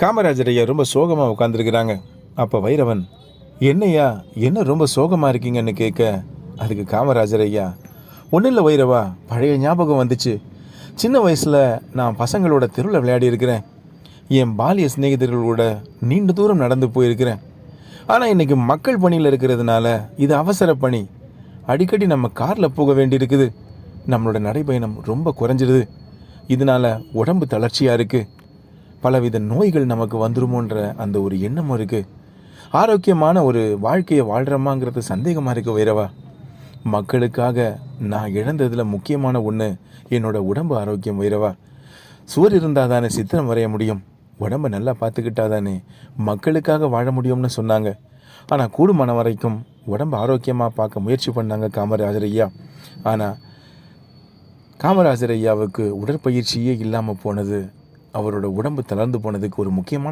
காமராஜர் ஐயா ரொம்ப சோகமாக உட்காந்துருக்குறாங்க அப்போ வைரவன் என்னையா என்ன ரொம்ப சோகமாக இருக்கீங்கன்னு கேட்க? அதுக்கு காமராஜர் ஐயா ஒன்றும் இல்லை வைரவா பழைய ஞாபகம் வந்துச்சு. சின்ன வயசில் நான் பசங்களோட தெருவில் விளையாடி இருக்கிறேன். என் பாலிய சிநேகிதர்களோட நீண்ட தூரம் நடந்து போயிருக்கிறேன். ஆனால் இன்றைக்கி மக்கள் பணியில் இருக்கிறதுனால இது அவசர பணி. அடிக்கடி நம்ம காரில் போக வேண்டியிருக்குது. நம்மளோட நடைபயணம் ரொம்ப குறைஞ்சிருது. இதனால உடம்பு தளர்ச்சியாக இருக்குது பலவித நோய்கள் நமக்கு வந்துருமோன்ற அந்த ஒரு எண்ணமும் இருக்குது ஆரோக்கியமான ஒரு வாழ்க்கையை வாழ்கிறோமாங்கிறது சந்தேகமாக இருக்குது வைரவா. மக்களுக்காக நான் இழந்ததில் முக்கியமான ஒன்று என்னோட உடம்பு ஆரோக்கியம் வைரவா. சுவர் இருந்தால் தானே சித்திரம் வரைய முடியும். உடம்பை நல்லா பார்த்துக்கிட்டா தானே மக்களுக்காக வாழ முடியும்னு சொன்னாங்க. ஆனால் கூடுமான வரைக்கும் உடம்பு ஆரோக்கியமாக பார்க்க முயற்சி பண்ணாங்க காமராஜர் ஐயா. ஆனால் காமராஜர் ஐயாவுக்கு உடற்பயிற்சியே இல்லாமல் போனது அவரோட உடம்பு தளர்ந்து போனதுக்கு ஒரு முக்கியமான